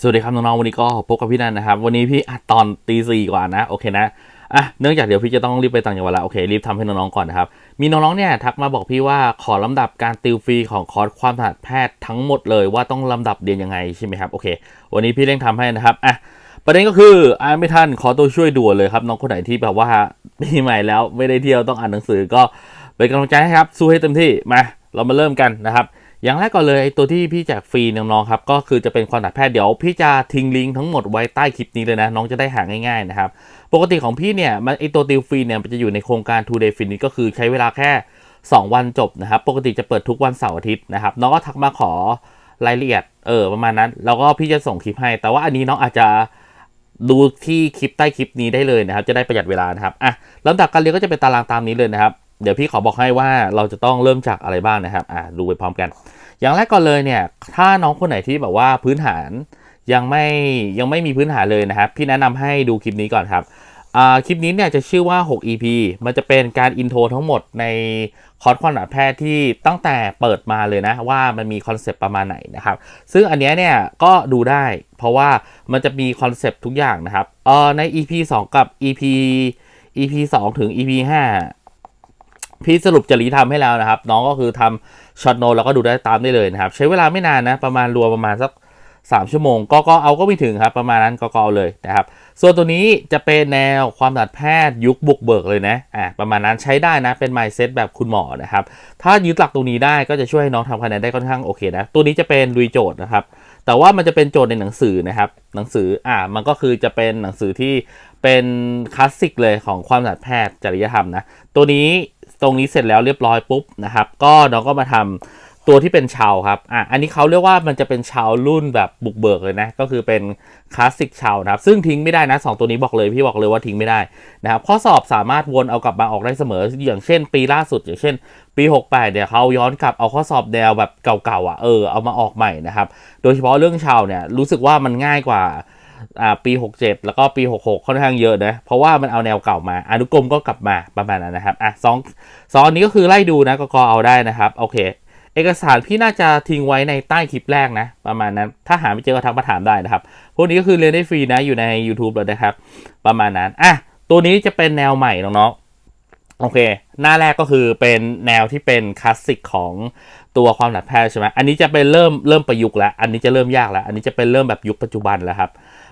สวัสดีครับน้องๆวันนี้ก็พบกับพี่นันนะครับ วันนี้พี่อัดตอนตีสี่กว่านะโอเคนะอะเนื่องจากเดี๋ยวพี่จะต้องรีบไปต่างจังหวัดแล้วโอเครีบทำให้น้องๆก่อนนะครับ มีน้องๆเนี่ยทักมาบอกพี่ว่าขอลำดับการติวฟรีของคอร์สความถนัดแพทย์ทั้งหมดเลยว่าต้องลำดับเรียนยังไงใช่ไหมครับโอเค วันนี้พี่เร่งทำให้นะครับอะประเด็นก็คืออ่านไม่ทันขอตัวช่วยด่วนเลยครับน้องคนไหนที่แบบว่าปีใหม่แล้วไม่ได้เที่ยวต้องอ่านหนังสือก็เป็นกำลังใจให้ครับสู้ให้เต็มที่มาเรามาเริ่มกันนะครับ อย่างแรกก่อนเลยไอตัวที่พี่แจกฟรีน้องๆครับก็คือจะเป็นความถัดแพทย์เดี๋ยวพี่จะทิ้งลิงก์ทั้งหมดไว้ใต้คลิปนี้เลยนะน้องจะได้หาง่ายๆนะครับปกติของพี่เนี่ยมันไอตัวติวฟรีเนี่ยมันจะอยู่ในโครงการ two day finish ก็คือใช้เวลาแค่ 2 วันจบนะครับปกติจะเปิดทุกวันเสาร์อาทิตย์นะครับน้องก็ทักมาขอรายละเอียดเออประมาณนั้น แล้วก็พี่จะส่งคลิปให้ แต่ว่าอันนี้น้องอาจจะดูที่คลิปใต้คลิปนี้ได้เลยนะครับจะได้ประหยัดเวลานะครับอะลำดับการเรียนก็จะเป็นตารางตามนี้เลยนะครับ เดี๋ยวพี่ขอบอกให้ว่าเราจะต้องเริ่มจากอะไรบ้างนะครับอะดูไปพร้อมกัน อย่างแรกก่อนเลยเนี่ยถ้าน้องคนไหนที่แบบว่าพื้นฐานยังไม่ยังไม่มีพื้นฐานเลยนะครับ พี่แนะนำให้ดูคลิปนี้ก่อนครับอ่าคลิปนี้เนี่ยจะชื่อว่า 6 EP มันจะเป็นการอินโทรทั้งหมดในคอร์สความหนาแพทย์ที่ตั้งแต่เปิดมาเลยนะ ว่ามันมีคอนเซปต์ประมาณไหนนะครับ ซึ่งอันนี้เนี่ยก็ดูได้ เพราะว่ามันจะมีคอนเซปต์ทุกอย่างนะครับเอ่อใน EP 2 กับ EP EP 2 ถึง EP 5 พี่สรุปจริยธรรมให้แล้วนะครับ น้องก็คือทำช็อตโนแล้วก็ดูได้ตามได้เลยนะครับ ใช้เวลาไม่นานนะ ประมาณรวมประมาณสัก 3 ชั่วโมง ก็ก็เอาก็ไม่ถึงครับ ประมาณนั้นก็ก็เอาเลยนะครับ ส่วนตัวนี้จะเป็นแนวความดัดแพทย์ยุคบุกเบิกเลยนะอะประมาณนั้นใช้ได้นะเป็น mindset แบบคุณหมอนะครับ ถ้ายึดหลักตรงนี้ได้ก็จะช่วยให้น้องทำคะแนนได้ค่อนข้างโอเคนะ ตัวนี้จะเป็นลุยโจทย์นะครับแต่ว่ามันจะเป็นโจทย์ในหนังสือนะครับ หนังสืออ่ามันก็คือจะเป็นหนังสือที่เป็นคลาสสิกเลยของความถนัดแพทย์จริยธรรมนะ ตัวนี้ ตรงนี้เสร็จแล้วเรียบร้อยปุ๊บนะครับ ก็น้องก็มาทำตัวที่เป็นชาวครับอะอันนี้เขาเรียกว่ามันจะเป็นชาวรุ่นแบบบุกเบิกเลยนะ ก็คือเป็นคลาสสิกชาวนะครับ ซึ่งทิ้งไม่ได้นะสองตัวนี้บอกเลยพี่บอกเลยว่าทิ้งไม่ได้นะครับ ข้อสอบสามารถวนเอากลับมาออกได้เสมอ อย่างเช่น ปีล่าสุด อย่างเช่น ปี 68เนี่ยเขาย้อนกลับเอาข้อสอบแนวแบบเก่าๆอะเออเอามาออกใหม่นะครับ โดยเฉพาะเรื่องชาวเนี่ยรู้สึกว่ามันง่ายกว่า อ่าปี 67 แล้วก็ปี 66 ค่อนข้างเยอะนะ เพราะว่ามันเอาแนวเก่ามา อนุกรมก็กลับมาประมาณนั้นนะครับ อะสองสองอันนี้ก็คือไล่ดูนะกกอเอาได้นะครับ โอเค เอกสารพี่น่าจะทิ้งไว้ในใต้คลิปแรกนะ ประมาณนั้น ถ้าหาไม่เจอก็ทักมาถามได้นะครับ พวกนี้ก็คือเรียนได้ฟรีนะ อยู่ใน YouTube เลยนะครับ ประมาณนั้น อะ ตัวนี้จะเป็นแนวใหม่น้องๆ โอเค หน้าแรกก็คือเป็นแนวที่เป็นคลาสสิกของตัวความหนัดแพทย์ใช่ไหมอันนี้จะเป็นเริ่มเริ่มประยุกต์แล้ว อันนี้จะเริ่มยากแล้ว อันนี้จะเป็นเริ่มแบบยุคปัจจุบันแล้วครับ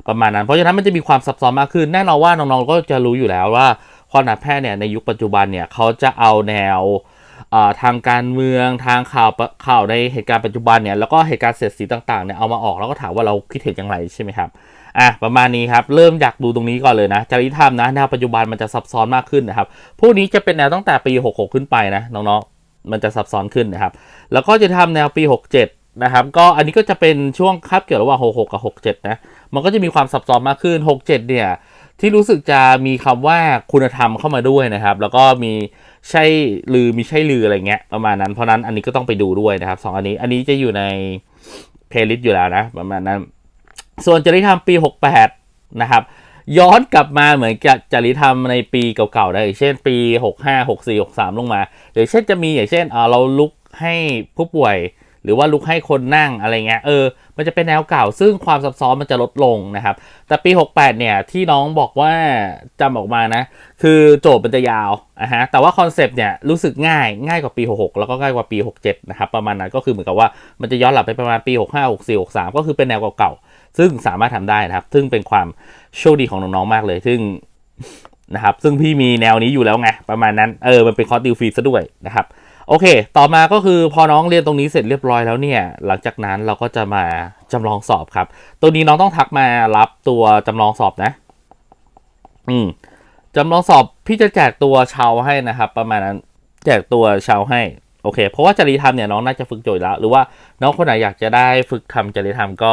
ประมาณนั้น เพราะฉะนั้นมันจะมีความซับซ้อนมากขึ้น แน่นอนว่าน้องๆก็จะรู้อยู่แล้วว่าความหนัดแพทย์เนี่ยในยุคปัจจุบันเนี่ยเขาจะเอาแนวทางการเมืองทางข่าวข่าวในเหตุการณ์ปัจจุบันเนี่ยแล้วก็เหตุการณ์เสียดสีต่างๆเนี่ยเอามาออกแล้วก็ถามว่าเราคิดเห็นอย่างไรใช่ไหมครับ อะประมาณนี้ครับ เริ่มอยากดูตรงนี้ก่อนเลยนะจริยธรรมนะแนวปัจจุบันมันจะซับซ้อนมากขึ้นนะครับพวกนี้จะเป็นแนวตั้งแต่ปี 66 ขึ้นไปนะน้องๆมันจะซับซ้อนขึ้นนะครับ แล้วก็จะทำแนวปี 67 นะครับ ก็อันนี้ก็จะเป็นช่วงคาบเกี่ยวระหว่าง 66 กับ 67 นะมันก็จะมีความซับซ้อนมากขึ้น 67 เนี่ยที่รู้สึกจะมีคำว่าคุณธรรมเข้ามาด้วยนะครับ แล้วก็มีใช่ลือมีใช่ลืออะไรเงี้ยประมาณนั้นเพราะนั้นอันนี้ก็ต้องไปดูด้วยนะครับสองอันนี้อันนี้จะอยู่ในเพลย์ลิสต์อยู่แล้วนะประมาณนั้น ส่วนจริยธรรมปี 68 นะครับ ย้อนกลับมาเหมือนกับจริยธรรมในปีเก่าๆได้เช่นปี 65 64 63 ลงมาหรือเช่นจะมีอย่างเช่นเราลุกให้ผู้ป่วย หรือว่าลุกให้คนนั่งอะไรเงี้ยเออมันจะเป็นแนวเก่า ซึ่งความซับซ้อนมันจะลดลงนะครับ แต่ปี 68 เนี่ย ที่น้องบอกว่าจำออกมานะ คือโจทย์มันจะยาวอะฮะแต่ว่าคอนเซปต์เนี่ยรู้สึกง่ายง่ายกว่าปี 66 แล้วก็ง่ายกว่าปี 67 นะครับ ประมาณนั้นก็คือเหมือนกับว่ามันจะย้อนหลังไปประมาณปี 65 64 63 ก็คือเป็นแนวเก่าๆ ซึ่งสามารถทำได้นะครับ ซึ่งเป็นความโชคดีของน้องๆมากเลย ซึ่งนะครับ ซึ่งพี่มีแนวนี้อยู่แล้วไงประมาณนั้น เออ มันเป็นคอร์สดิวฟรีซะด้วยนะครับ โอเค ต่อมาก็คือพอน้องเรียนตรงนี้เสร็จเรียบร้อยแล้วเนี่ย หลังจากนั้นเราก็จะมาจำลองสอบครับ ตัวนี้น้องต้องทักมารับตัวจำลองสอบนะ อืมจำลองสอบพี่จะแจกตัวเชาให้นะครับ ประมาณนั้น แจกตัวเชาให้ โอเค เพราะว่าจริยธรรมเนี่ยน้องน่าจะฝึกโจทย์แล้ว หรือว่าน้องคนไหนอยากจะได้ฝึกทำจริยธรรมก็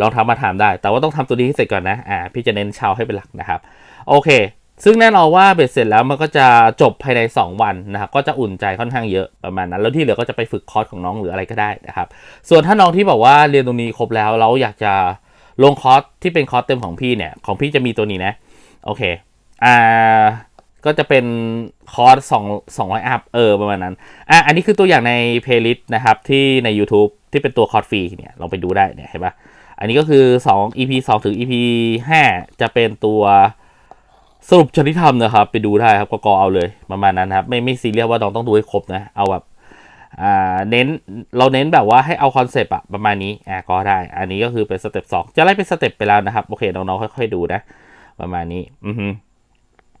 ลองทำมาถามได้ แต่ว่าต้องทำตัวนี้ให้เสร็จก่อนนะอ่าพี่จะเน้นชาวให้เป็นหลักนะครับโอเค ซึ่งแน่นอนว่าเบ็ดเสร็จแล้วมันก็จะจบภายใน 2 วันนะครับก็จะอุ่นใจค่อนข้างเยอะประมาณนั้น แล้วที่เหลือก็จะไปฝึกคอร์สของน้องหรืออะไรก็ได้นะครับส่วนถ้าน้องที่บอกว่าเรียนตรงนี้ครบแล้วเราอยากจะลงคอร์สที่เป็นคอร์สเต็มของพี่เนี่ยของพี่จะมีตัวนี้นะโอเคอ่า ก็จะเป็นคอร์สสองสองร้อยอัพเออประมาณนั้นอะอันนี้คือตัวอย่างในเพลย์ลิสต์นะครับที่ใน YouTube ที่เป็นตัวคอร์สฟรีเนี่ยลองไปดูได้เนี่ยเห็นปะอันนี้ก็คือ 2 EP 2 ถึง EP 5 จะเป็นตัวสรุปชนิธรรมนะครับ ไปดูได้ครับก็กอเอาเลยประมาณนั้นครับ ไม่ไม่ซีเรียสว่าน้องต้องดูให้ครบนะ เอาแบบอ่าเน้นเราเน้นแบบว่าให้เอาคอนเซปต์อะประมาณนี้อ่าก็ได้ อันนี้ก็คือเป็นสเต็ปสองจะไล่เป็นสเต็ปไปแล้วนะครับ โอเค น้องๆค่อยๆดูนะ ประมาณนี้ อือฮึ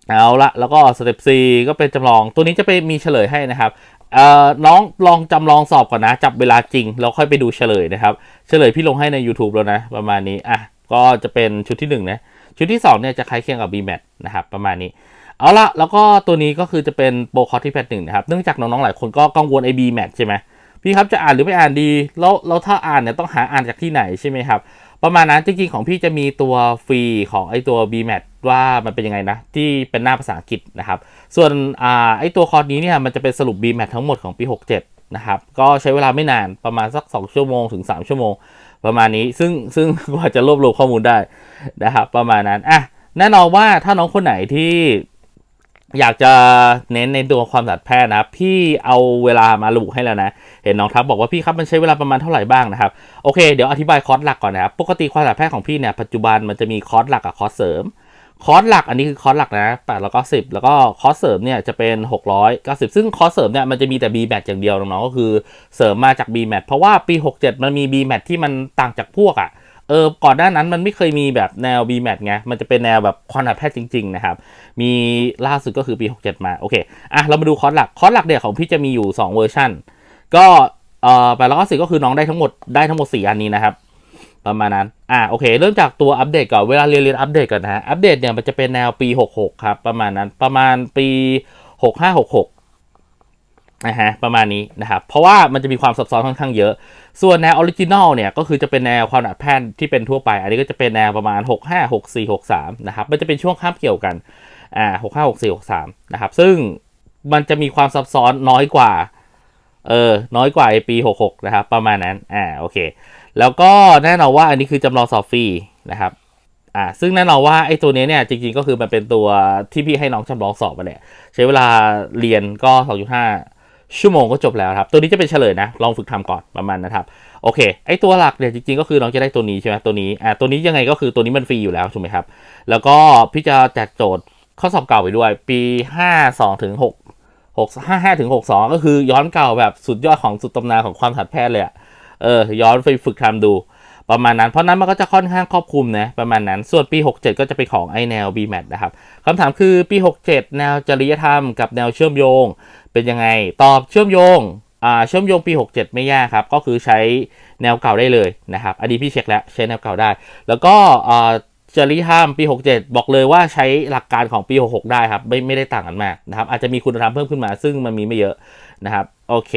เอาละแล้วก็สเต็ป C ก็เป็นจำลองตัวนี้จะไปมีเฉลยให้นะครับเอ่อน้องลองจำลองสอบก่อนนะ จับเวลาจริง แล้วค่อยไปดูเฉลยนะครับ เฉลยพี่ลงให้ใน YouTube แล้วนะ ประมาณนี้อะก็จะเป็นชุดที่หนึ่งนะชุดที่2เนี่ยจะคล้ายเคียงกับ BMAT นะครับประมาณนี้ เอาละแล้วก็ตัวนี้ก็คือจะเป็นโปรคอร์ที่แพทหนึ่งนะครับเนื่องจากน้องๆหลายคนก็กังวลไอ้ BMAT ใช่ไหมพี่ครับจะอ่านหรือไม่อ่านดีแล้วแล้วถ้าอ่านเนี่ยต้องหาอ่านจากที่ไหนใช่ไหมครับประมาณนั้นจริงๆของพี่จะมีตัวฟรีของไอ้ตัว BMAT ว่ามันเป็นยังไงนะ ที่เป็นหน้าภาษาอังกฤษนะครับ ส่วนอ่าไอ้ตัวคอร์สนี้เนี่ยมันจะเป็นสรุป BMAT ทั้งหมดของปี 67 นะครับ ก็ใช้เวลาไม่นานประมาณสัก 2 ชั่วโมงถึง 3 ชั่วโมง ประมาณนี้ซึ่งซึ่งกว่าจะรวบรวมข้อมูลได้นะครับ ประมาณนั้นอะแน่นอนว่าถ้าน้องคนไหนที่อยากจะเน้นในตัวความสัตว์แพทย์นะพี่เอาเวลามาระบุให้แล้วนะ เห็นน้องทักบอกว่าพี่ครับมันใช้เวลาประมาณเท่าไหร่บ้างนะครับโอเคเดี๋ยวอธิบายคอร์สหลักก่อนนะครับปกติความสัตว์แพทย์ของพี่เนี่ยปัจจุบันมันจะมีคอร์สหลักกับคอร์สเสริม คอร์สหลักอันนี้คือคอร์สหลักนะ8แล้วก็10แล้วก็คอร์สเสริมเนี่ยจะเป็น690ซึ่งคอร์สเสริมเนี่ยมันจะมีแต่ B MAT อย่างเดียวน้องๆก็คือเสริมมาจาก B MAT เพราะว่าปี67มันมี B MAT ที่มันต่างจากพวกอะ่ะเออก่อนหน้านั้นมันไม่เคยมีแบบแนว B MAT ไงมันจะเป็นแนวแบบความสัแพทย์จริง ๆ นะครับ มีล่าสุดก็คือปี 67 มาโอเคอะเรามาดูคอร์สหลักคอร์สหลักเนี่ยของพี่จะมีอยู่ 2 เวอร์ชันก็เอ่อแปดร้อยเก้าสิบก็คือน้องได้ทั้งหมดได้ทั้งหมด 4 อันนี้นะครับ ประมาณนั้น อ่า โอเค เริ่มจากตัวอัปเดตก่อน เวลาเรียนเรียนอัปเดตก่อนนะฮะ อัปเดตเนี่ยมันจะเป็นแนวปี 66 ครับ ประมาณนั้น ประมาณปี 6566นะฮะ ประมาณนี้นะครับ เพราะว่ามันจะมีความซับซ้อนค่อนข้างเยอะ ส่วนแนวออริจินอลเนี่ย ก็คือจะเป็นแนวความหนาแพทย์ที่เป็นทั่วไป อันนี้ก็จะเป็นแนวประมาณ 65 64 63 นะครับ มันจะเป็นช่วงข้ามเกี่ยวกัน อ่า65 64 63 นะครับ ซึ่งมันจะมีความซับซ้อนน้อยกว่า เออ น้อยกว่าปี 66 นะครับ ประมาณนั้น อ่า โอเค แล้วก็แน่นอนว่าอันนี้คือจำลองสอบฟรีนะครับอ่าซึ่งแน่นอนว่าไอ้ตัวนี้เนี่ยจริงๆก็คือมันเป็นตัวที่พี่ให้น้องจำลองสอบมาแหละใช้เวลาเรียนก็ 2.5 ชั่วโมงก็จบแล้วครับ ตัวนี้จะเป็นเฉลยนะ ลองฝึกทำก่อนประมาณนะครับโอเคไอ้ตัวหลักเนี่ยจริงๆก็คือน้องจะได้ตัวนี้ใช่ไหมตัวนี้อ่าตัวนี้ยังไงก็คือตัวนี้มันฟรีอยู่แล้วถูกไหมครับแล้วก็พี่จะแจกโจทย์ข้อสอบเก่าไปด้วย ปี 52ถึง6 6 55ถึง62 ก็คือย้อนเก่าแบบสุดยอดของสุดตำนานของความถัดแพทย์เลยอะ เออย้อนไปฝึกทำดู ประมาณนั้นเพราะนั้นมันก็จะค่อนข้างครอบคลุมนะประมาณนั้นส่วนปี 67 ก็จะเป็นของไอแนว BMAT นะครับคำถามคือปี 67 แนวจริยธรรมกับแนวเชื่อมโยง เป็นยังไงตอบเชื่อมโยงอ่าเชื่อมโยงปี 67 ไม่ยากครับ ก็คือใช้แนวเก่าได้เลยนะครับอันนี้พี่เช็คแล้วใช้แนวเก่าได้ แล้วก็อ่าจริยธรรมปี 67 บอกเลยว่าใช้หลักการของปี 66 ได้ครับไม่ไม่ได้ต่างกันมากนะครับอาจจะมีคุณธรรมเพิ่มขึ้นมาซึ่งมันมีไม่เยอะนะครับโอเค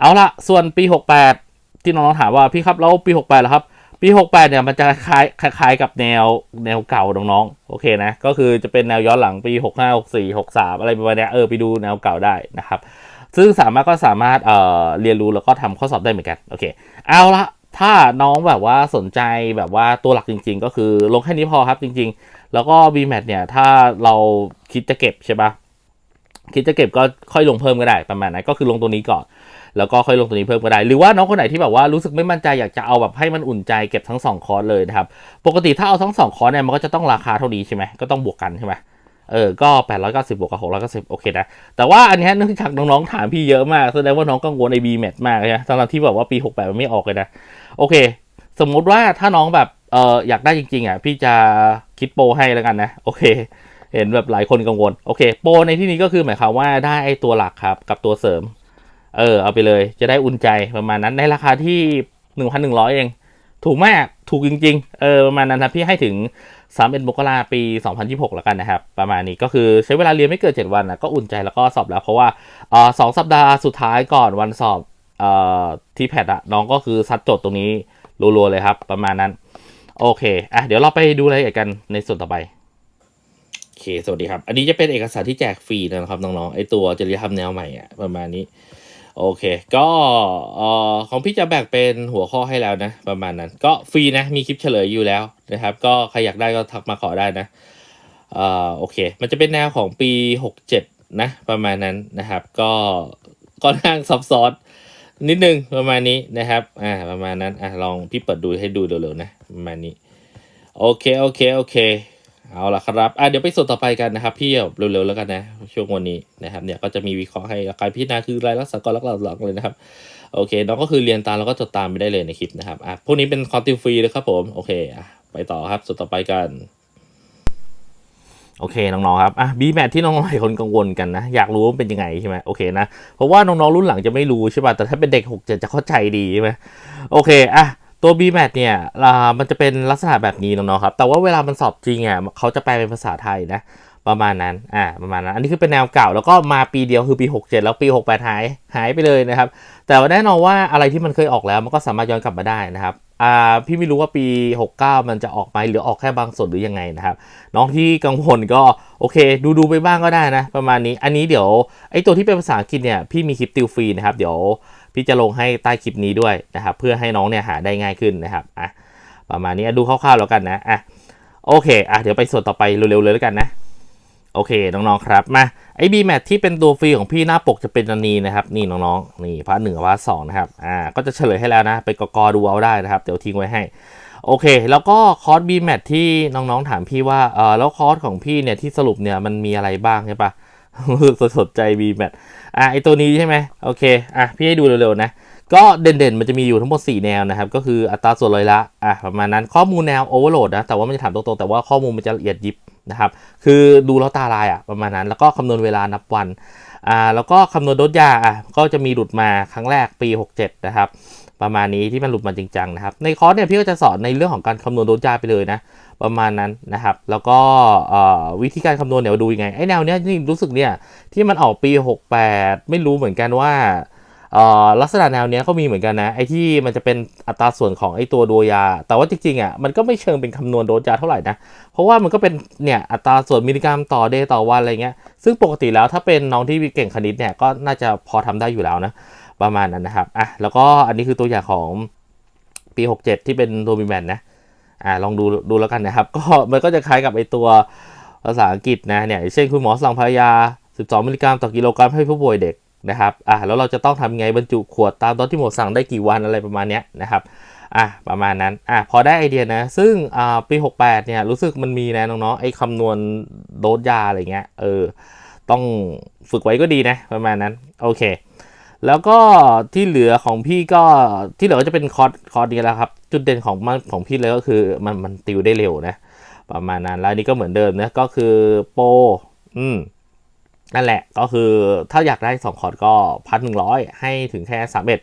เอาละส่วนปี 68 ที่น้องๆถามว่าพี่ครับแล้วปี 68แล้วครับปี 68 เนี่ยมันจะคล้ายคล้ายกับแนวแนวเก่าน้องๆโอเคนะก็คือจะเป็นแนวย้อนหลังปี 65 64 63 อะไรประมาณนี้เออไปดูแนวเก่าได้นะครับซึ่งสามารถก็สามารถเอ่อเรียนรู้แล้วก็ทำข้อสอบได้เหมือนกันโอเคเอาละถ้าน้องแบบว่าสนใจแบบว่าตัวหลักจริง ๆ ก็คือลงแค่นี้พอครับจริง ๆ แล้วก็ BMAT เนี่ยถ้าเราคิดจะเก็บใช่ปะคิดจะเก็บก็ค่อยลงเพิ่มก็ได้ประมาณนั้นก็คือลงตัวนี้ก่อน แล้วก็ค่อยลงตัวนี้เพิ่มก็ได้ หรือว่าน้องคนไหนที่แบบว่ารู้สึกไม่มั่นใจอยากจะเอาแบบให้มันอุ่นใจเก็บทั้งสองคอร์สเลยนะครับ ปกติถ้าเอาทั้งสองคอร์สเนี่ยมันก็จะต้องราคาเท่านี้ใช่ไหมก็ต้องบวกกันใช่ไหมเออ ก็ 890 บวกกับ690 โอเคนะ แต่ว่าอันนี้เนื่องจากน้องๆ ถามพี่เยอะมาก แสดงว่าน้องกังวลไอ้ B m a t มากนะสำหรับที่แบบว่าปี 68 มันไม่ออกเลยนะ โอเค สมมุติว่าถ้าน้องแบบ เอออยากได้จริงๆ อะ พี่จะคิดโปรให้แล้วกันนะ โอเค เห็นแบบหลายคนกังวล โอเค โปรในที่นี้ก็คือหมายความว่าได้ไอ้ตัวหลักครับ กับตัวเสริม เออเอาไปเลยจะได้อุ่นใจประมาณนั้นในราคาที่1,100เอง ถูกมากถูกจริง ๆ เออประมาณนั้นครับพี่ให้ถึง31มกราปี2026แล้วกันนะครับ ประมาณนี้ก็คือใช้เวลาเรียนไม่เกิน7วันนะก็อุ่นใจแล้วก็สอบแล้ว เพราะว่าออสองสัปดาห์สุดท้ายก่อนวันสอบเอ่อที่แพทอะน้องก็คือซัดโจทย์ตรงนี้รัวๆเลยครับ ประมาณนั้น โอเคอะเดี๋ยวเราไปดูรายละเอียดกันในส่วนต่อไปโอเคสวัสดีครับ อันนี้จะเป็นเอกสารที่แจกฟรีนะครับน้องๆไอตัวจริยธรรมแนวใหม่อะประมาณนี้ โอเค ก็เอ่อของพี่จะแบ่งเป็นหัวข้อให้แล้วนะ ประมาณนั้น ก็ฟรีนะ มีคลิปเฉลยอยู่แล้วนะครับ ก็ใครอยากได้ก็ทักมาขอได้นะเอ่อโอเค มันจะเป็นแนวของปี 67 นะ ประมาณนั้นนะครับ ก็ก็นั่งซับซ้อนนิดนึงประมาณนี้นะครับ อ่า ประมาณนั้น อะลองพี่เปิดดูให้ดูเร็วๆนะ ประมาณนี้ โอเค โอเค โอเค เอาละครับอะเดี๋ยวไปส่วนต่อไปกันนะครับพี่เร็วๆแล้วกันนะช่วงวันนี้นะครับเนี่ยก็จะมีวิเคราะห์ให้การพิจารณาคือรายลักษณ์สากหลักๆเลยนะครับโอเคน้องก็คือเรียนตามแล้วก็จดตามไปได้เลยในคลิปนะครับอะพวกนี้เป็นคอนติฟรีเลยครับผมโอเคอะไปต่อครับส่วนต่อไปกันโอเคน้องๆครับอะบีแมทที่น้องๆหลายคนกังวลกันนะ อยากรู้ว่าเป็นยังไงใช่ไหมโอเคนะเพราะว่าน้องๆรุ่นหลังจะไม่รู้ใช่ป่ะแต่ถ้าเป็นเด็ก6กจะเข้าใจดีใช่ไหมโอเคอะ ตัว B m a t เนี่ยอ่ามันจะเป็นลักษณะแบบนี้น้องๆครับ แต่ว่าเวลามันสอบจริงอะเขาจะแปลเป็นภาษาไทยนะ ประมาณนั้น อ่า ประมาณนั้น อันนี้คือเป็นแนวเก่า แล้วก็มาปีเดียวคือปี 67 แล้วปี 68 หาย หายไปเลยนะครับ แต่ว่าแน่นอนว่าอะไรที่มันเคยออกแล้วมันก็สามารถย้อนกลับมาได้นะครับอ่าพี่ไม่รู้ว่าปี 69 มันจะออกไหมหรือออกแค่บางส่วนหรือยังไงนะครับน้องที่กังวลก็โอเค ดูดูไปบ้างก็ได้นะ ประมาณนี้ อันนี้เดี๋ยวไอตัวที่เป็นภาษาอังกฤษเนี่ยพี่มีคลิปติวฟรีนะครับ เดี๋ยว พี่จะลงให้ใต้คลิปนี้ด้วยนะครับ เพื่อให้น้องเนี่ยหาได้ง่ายขึ้นนะครับอะประมาณนี้ดูคร่าวๆแล้วกันนะอะโอเคอะเดี๋ยวไปส่วนต่อไปเร็วๆเลยแล้วกันนะโอเคน้องๆครับมาไอ้บีแมทที่เป็นตัวฟรีของพี่หน้าปกจะเป็นอันนี้นะครับนี่น้องๆนี่พาร์ทหนึ่งพาร์ทสองนะครับอ่าก็จะเฉลยให้แล้วนะไปกกอดูเอาได้นะครับเดี๋ยวทิ้งไว้ให้โอเค แล้วก็คอร์สบีแมทที่น้องๆถามพี่ว่าเออแล้วคอร์สของพี่เนี่ยที่สรุปเนี่ยมันมีอะไรบ้างใช่ปะ สนใจบีแมทอะไอตัวนี้ใช่ไหมโอเคอะพี่ให้ดูเร็วๆนะ ก็เด่นๆ มันจะมีอยู่ทั้งหมด 4 แนวนะครับ ก็คืออัตราส่วนร้อยละอะประมาณนั้นข้อมูลแนวโอเวอร์โหลดนะ แต่ว่ามันจะถามตรงๆ แต่ว่าข้อมูลมันจะละเอียดยิบนะครับ คือดูแล้วตาลายอะประมาณนั้น แล้วก็คำนวณเวลานับวันอ่าแล้วก็คำนวณโดสยาอะก็จะมีหลุดมาครั้งแรกปี 67 นะครับ ประมาณนี้ที่มันหลุดมาจริงจังนะครับ ในคอร์สเนี่ยพี่ก็จะสอนในเรื่องของการคำนวณโดสยาไปเลยนะ ประมาณนั้นนะครับ แล้วก็วิธีการคำนวณเนี่ยวดูยังไงไอ้แนวเนี้ยนี่รู้สึกเนี่ยที่มันออกปี 68 ไม่รู้เหมือนกันว่าลักษณะแนวเนี้ยเขามีเหมือนกันนะไอ้ที่มันจะเป็นอัตราส่วนของไอ้ตัวโดยา แต่ว่าจริงๆอะมันก็ไม่เชิงเป็นคำนวณโดสยาเท่าไหร่นะเพราะว่ามันก็เป็นเนี่ยอัตราส่วนมิลลิกรัมต่อเดย์ต่อวันอะไรเงี้ยซึ่งปกติแล้วถ้าเป็นน้องที่เก่งคณิตเนี่ยก็น่าจะพอทำได้อยู่แล้วนะ ประมาณนั้นนะครับอะแล้วก็อันนี้คือตัวอย่างของปี 67 ที่เป็นตัวบีแมนนะอ่าลองดูดูแล้วกันนะครับ ก็มันก็จะคล้ายกับไอตัวภาษาอังกฤษนะเนี่ยเช่นคุณหมอสั่งพยา 12 มิลลิกรัมต่อกิโลกรัมให้ผู้ป่วยเด็กนะครับอ่าแล้วเราจะต้องทำไงบรรจุขวดตามตอนที่หมอสั่งได้กี่วันอะไรประมาณเนี้ยนะครับอะประมาณนั้นอะพอได้ไอเดียนะ ซึ่งอ่าปี 68 เนี่ยรู้สึกมันมีนะน้องๆไอ้คำนวณโดสยาอะไรเงี้ยเออต้องฝึกไว้ก็ดีนะประมาณนั้นโอเค แล้วก็ที่เหลือของพี่ก็ที่เหลือก็จะเป็นคอร์สคอร์สนี้แหล้วครับ จุดเด่นของมันของพี่เลยก็คือมันมันติวได้เร็วนะ ประมาณนั้นแล้วนี้ก็เหมือนเดิมนะก็คือโปรอืมนั่นแหละก็คือถ้าอยากได้ 2 คอร์สก็พันหนึ่งร้อยให้ถึงแค่สามเอ็ด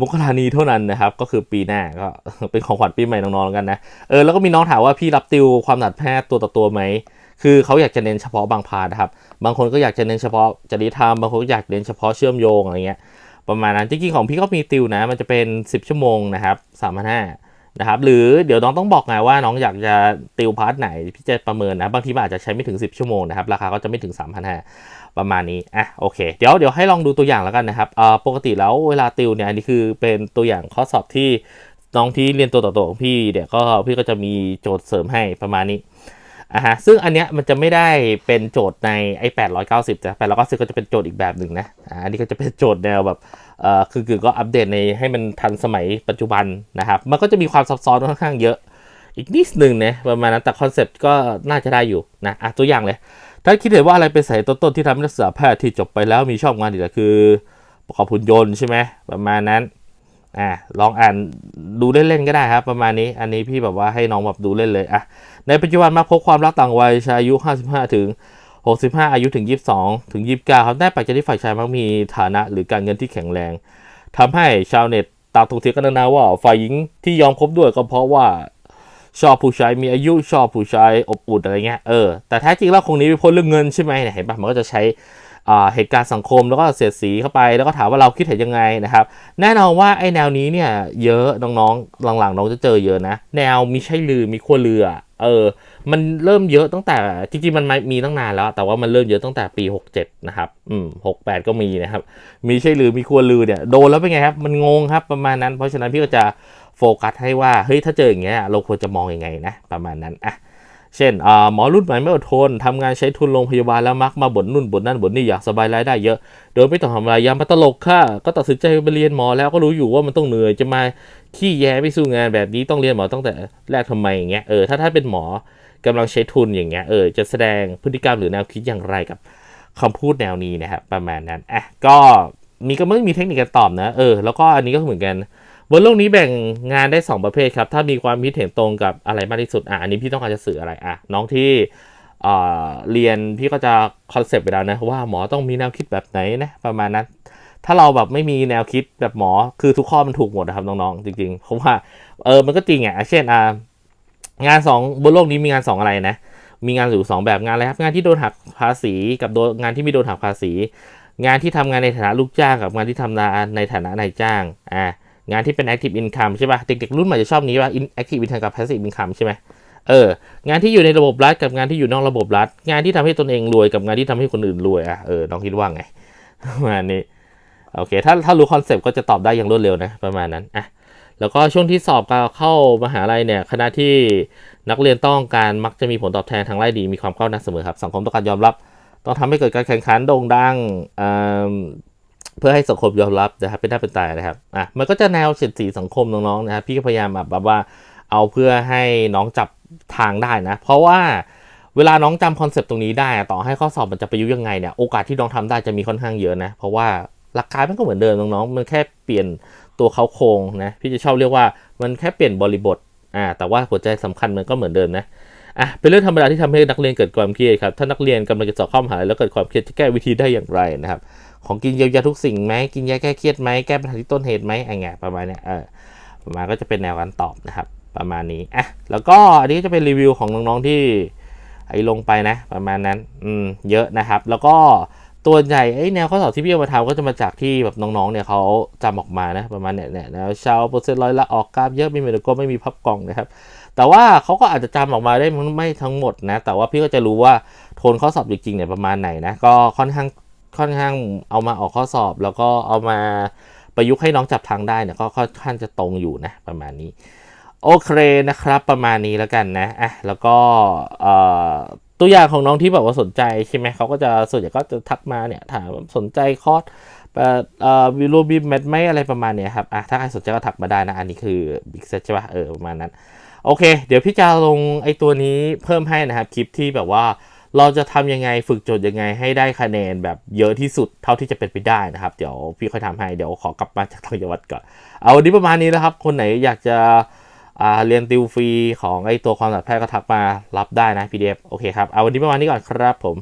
มกรานีเท่านั้นนะครับ ก็คือปีหน้าก็เป็นของขวัญปีใหม่น้องๆกันนะเออแล้วก็มีน้องถามว่าพี่รับติวความหนัดแพทย์ตัวต่อตัวไหมคือเขาอยากจะเน้นเฉพาะบางพาร์ทนะครับ บางคนก็อยากจะเน้นเฉพาะจริยธรรม บางคนก็อยากเน้นเฉพาะเชื่อมโยงอะไรเงี้ย ประมาณนั้นจริงๆของพี่ก็มีติวนะ มันจะเป็น 10 ชั่วโมงนะครับ3 5 0 0นะครับหรือเดี๋ยวน้องต้องบอกไงว่าน้องอยากจะติวพาร์ทไหนพี่จะประเมินนะ บางทีมันอาจจะใช้ไม่ถึง 10 ชั่วโมงนะครับ ราคาก็จะไม่ถึง 3 5 0 0 ประมาณนี้ อะโอเค เดี๋ยวเดี๋ยวให้ลองดูตัวอย่างแล้วกันนะครับเอ่อปกติแล้วเวลาติวเนี่ยอันนี้คือเป็นตัวอย่างข้อสอบที่น้องที่เรียนตัวต่อตัวของพี่เดี๋ยวก็พี่ก็จะมีโจทย์เสริมให้ประมาณนี้ อะฮะซึ่งอันเนี้ยมันจะไม่ได้เป็นโจทย์ในไอ้890แต่890ก็จะเป็นโจทย์อีกแบบหนึ่งนะอ่าอันนี้ก็จะเป็นโจทย์แนวแบบเอ่อคือคือก็อัปเดตในให้มันทันสมัยปัจจุบันนะครับ มันก็จะมีความซับซ้อนค่อนข้างเยอะ อีกนิดหนึ่งนะประมาณนั้นแต่คอนเซ็ปต์ก็น่าจะได้อยู่นะอะตัวอย่างเลย ถ้าคิดเห็นว่าอะไรเป็นสายต้นๆที่ทำให้นักศึกษาแพทย์ที่จบไปแล้วมีชอบงานอีกแล้วคือประกอบหุ่นยนต์ใช่ไหมประมาณนั้น อ่าลองอ่านดูเล่นๆก็ได้ครับ ประมาณนี้อันนี้พี่แบบว่าให้น้องแบบดูเล่นเลยอะในปัจจุบันมาพบความรักต่างวัยชายอายุ 55 ถึง 65 อายุถึง 22 ถึง 29 ครับได้ปัจจัยที่ฝ่ายชายมักมีฐานะ หรือการเงินที่แข็งแรงทำให้ชาวเน็ตต่างถกเถียงกันนาว่าฝ่ายหญิงที่ยอมคบด้วยก็เพราะว่าชอบผู้ชายมีอายุชอบผู้ชายอบอุ่นอะไรเงี้ยเออแต่แท้จริงแล้วคงนี้ไปพ้นเรื่องเงินใช่ไหมเนี่ยเห็นปะมันก็จะใช้ เหตุการณ์สังคมแล้วก็เสียดสีเข้าไป แล้วก็ถามว่าเราคิดเห็นยังไงนะครับ แน่นอนว่าไอ้แนวนี้เนี่ยเยอะน้องๆหลังๆ น้องจะเจอเยอะนะ แนวมีใช่ลือมีขั้วเรือเออมันเริ่มเยอะตั้งแต่จริงๆมันมีตั้งนานแล้ว แต่ว่ามันเริ่มเยอะตั้งแต่ปี 67 นะครับ อืม68ก็มีนะครับ มีใช่ลือมีขั้วลือเนี่ยโดนแล้วเป็นไงครับ มันงงครับประมาณนั้น เพราะฉะนั้นพี่ก็จะโฟกัสให้ว่าเฮ้ยถ้าเจออย่างเงี้ยเราควรจะมองยังไงนะ ประมาณนั้นอะ เช่นหมอรุ่นใหม่ไม่อดทนทำงานใช้ทุนโรงพยาบาลแล้วมักมาบ่นนู่นบ่นนั่นบ่นนี่อยากสบายรายได้เยอะ โดยไม่ต้องทำอะไรยามมาตลกค่ะ ก็ตัดสินใจไปเรียนหมอแล้วก็รู้อยู่ว่ามันต้องเหนื่อยจะมาขี้แย้ไม่สู้งานแบบนี้ต้องเรียนหมอตั้งแต่แรกทำไมอย่างเงี้ยเออถ้าถ้าเป็นหมอกำลังใช้ทุนอย่างเงี้ยเออจะแสดงพฤติกรรมหรือแนวคิดอย่างไรกับคำพูดแนวนี้นะครับประมาณนั้นอะก็มีก็ไม่มีเทคนิคการตอบนะเออแล้วก็อันนี้ก็เหมือนกัน บนโลกนี้แบ่งงานได้ 2 ประเภทครับ ถ้ามีความคิดเห็นตรงกับอะไรมากที่สุดอะอันนี้พี่ต้องการจะสื่ออะไรอะน้องที่เอ่อเรียนพี่ก็จะคอนเซปต์ไปแล้วนะว่าหมอต้องมีแนวคิดแบบไหนนะประมาณนั้น ถ้าเราแบบไม่มีแนวคิดแบบหมอคือทุกข้อมันถูกหมดนะครับน้องๆจริงๆเพราะว่าเออมันก็จริงอะเช่นอ่างานสองบนโลกนี้มีงานสองอะไรนะมีงานอยู่สองแบบงานอะไรครับงานที่โดนหักภาษีกับโดนงานที่ไม่โดนหักภาษี งานที่ทำงานในฐานะลูกจ้างกับงานที่ทำงานในฐานะนายจ้างอ่า งานที่เป็น active income ใช่ป่ะเด็กๆรุ่นใหม่จะชอบนี้ว่า active income กับ passive income ใช่ไหมเอองานที่อยู่ในระบบรัฐกับงานที่อยู่นอกระบบรัฐ งานที่ทำให้ตนเองรวยกับงานที่ทำให้คนอื่นรวยอะเออน้องคิดว่าไงประมาณนี้โอเคถ้าถ้ารู้คอนเซปต์ก็จะตอบได้อย่างรวดเร็วนะประมาณนั้นอะแล้วก็ช่วงที่สอบการเข้ามหาลัยเนี่ยคณะที่นักเรียนต้องการมักจะมีผลตอบแทนทางไล่ดีมีความก้าวหน้าเสมอครับ สังคมต้องการยอมรับ ต้องทำให้เกิดการแข่งขันโด่งดัง เพื่อให้สังคมยอมรับนะครับเป็นหน้าเป็นตายนะครับอะมันก็จะแนวเฉดสีสังคมน้องๆนะครับพี่ก็พยายามแบบว่าเอาเพื่อให้น้องจับทางได้นะ เพราะว่าเวลาน้องจำคอนเซปต์ตรงนี้ได้ ต่อให้ข้อสอบมันจะไปยุกต์ยังไงเนี่ยโอกาสที่น้องทำได้จะมีค่อนข้างเยอะนะ เพราะว่าหลักการมันก็เหมือนเดิมน้องๆมันแค่เปลี่ยนตัวเขาโครงนะพี่จะชอบเรียกว่ามันแค่เปลี่ยนบริบทอ่าแต่ว่าหัวใจสำคัญมันก็เหมือนเดิมนะอะเป็นเรื่องธรรมดาที่ทำให้นักเรียนเกิดความเครียดครับถ้านักเรียนกำลังจะสอบเข้ามหาลัยแล้วเกิดความเครียดจะแก้วิธีได้อย่างไรนะครับ ของกินเยียวยาทุกสิ่งไหมกินยาแก้เครียดไหมแก้ปัญหาที่ต้นเหตุไหมอะไรเงี้ยประมาณเนี้ยเออประมาณก็จะเป็นแนวการตอบนะครับ ประมาณนี้อะแล้วก็อันนี้ก็จะเป็นรีวิวของน้องๆที่ไอ้ลงไปนะ ประมาณนั้นอืมเยอะนะครับ แล้วก็ตัวใหญ่ไอ้แนวข้อสอบที่พี่เอามาทำก็จะมาจากที่แบบน้องๆเนี่ยเขาจำออกมานะประมาณเนี้ยเนี่ยแนวชาวเปอร์เซ็นต์ร้อยละออกกราฟเยอะไม่มีเมโลโก็ไม่มีพับกล่องนะครับ แต่ว่าเขาก็อาจจะจำออกมาได้ไม่ทั้งหมดนะ แต่ว่าพี่ก็จะรู้ว่าโทนข้อสอบจริงๆเนี่ยประมาณไหนนะก็ค่อนข้าง ค่อนข้างเอามาออกข้อสอบ แล้วก็เอามาประยุกต์ให้น้องจับทางได้เนี่ยก็ค่อนข้างจะตรงอยู่นะประมาณนี้โอเคนะครับ ประมาณนี้แล้วกันนะอะแล้วก็ตัวอย่างของน้องที่แบบว่าสนใจใช่ไหมเขาก็จะส่วนใหญ่ก็จะทักมาเนี่ยถามว่าสนใจคอร์สเอ่อวิโรบีแมทไหมอะไรประมาณเนี้ยครับอะถ้าใครสนใจก็ทักมาได้นะ อันนี้คือบิ๊กเซตใช่ป่ะเออประมาณนั้น โอเค เดี๋ยวพี่จะลงไอตัวนี้เพิ่มให้นะครับ คลิปที่แบบว่า เราจะทำยังไงฝึกโจทย์ยังไงให้ได้คะแนนแบบเยอะที่สุดเท่าที่จะเป็นไปได้นะครับ เดี๋ยวพี่ค่อยทำให้เดี๋ยวขอกลับมาจากทางจังหวัดก่อน เอาวันนี้ประมาณนี้นะครับ คนไหนอยากจะเรียนติวฟรีของไอตัวความสัมารถแพทย์ก็ทักมารับได้นะ PDF โอเคครับ เอาวันนี้ประมาณนี้ก่อนครับผม